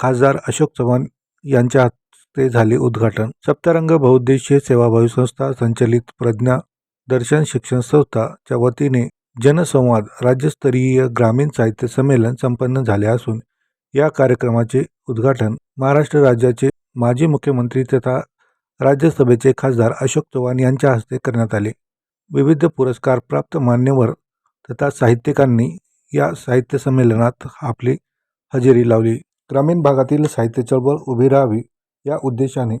खासदार अशोक चव्हाण यांच्या हस्ते झाले उद्घाटन. सप्तरंग बहुउद्देशीय सेवाभावी संस्था संचलित प्रज्ञा दर्शन शिक्षण संस्थाच्या वतीने जनसंवाद राज्यस्तरीय ग्रामीण साहित्य संमेलन संपन्न झाले असून या कार्यक्रमाचे उद्घाटन महाराष्ट्र राज्याचे माजी मुख्यमंत्री तथा राज्यसभेचे खासदार अशोक चव्हाण यांच्या हस्ते करण्यात आले. विविध पुरस्कार प्राप्त मान्यवर तथा साहित्यिकांनी या साहित्य संमेलनात आपली हजेरी लावली. ग्रामीण भागातील साहित्य चळवळ उभी राहावी या उद्देशाने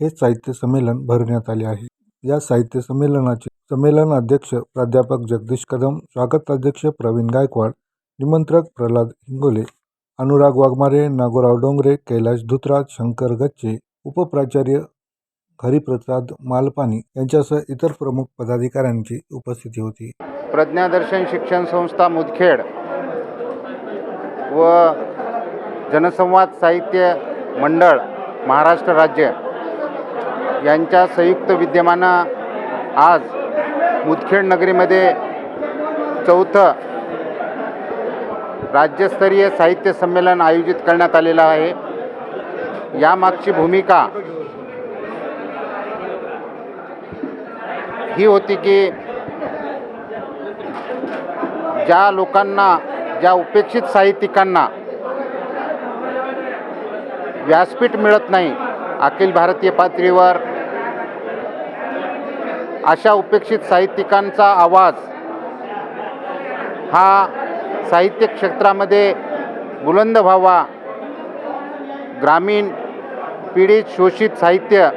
हे साहित्य संमेलन भरवण्यात आले आहे. या साहित्य संमेलनाचे संमेलन अध्यक्ष प्राध्यापक जगदीश कदम स्वागताध्यक्ष प्रवीण गायकवाड निमंत्रक प्रल्हाद हिंगोले अनुराग वाघमारे नागोराव डोंगरे कैलाश धुतराज शंकर गच्चे उपप्राचार्य हरिप्रसाद मालपानी यांच्यासह इतर प्रमुख पदाधिकाऱ्यांची उपस्थिती होती. प्रज्ञादर्शन शिक्षण संस्था मुदखेड व जनसंवाद साहित्य मंडळ महाराष्ट्र राज्य यांच्या संयुक्त विद्यमानं आज मुदखेड नगरीमध्ये चौथं राज्यस्तरीय साहित्य संमेलन आयोजित करण्यात आलेलं आहे. यामागची भूमिका ही होती की ज्या लोकांना ज्या उपेक्षित साहित्यिकांना व्यासपीठ मिळत नाही. अखिल भारतीय पातळीवर अशा उपेक्षित साहित्यिकांचा आवाज हा साहित्य क्षेत्रामध्ये बुलंद व्हावा. ग्रामीण पीडित शोषित साहित्य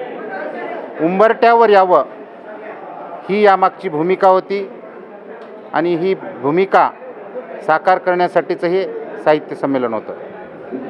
उंबरट्यावर यावं ही यामागची भूमिका होती आणि ही भूमिका साकार करण्यासाठीचं हे साहित्य संमेलन होतं.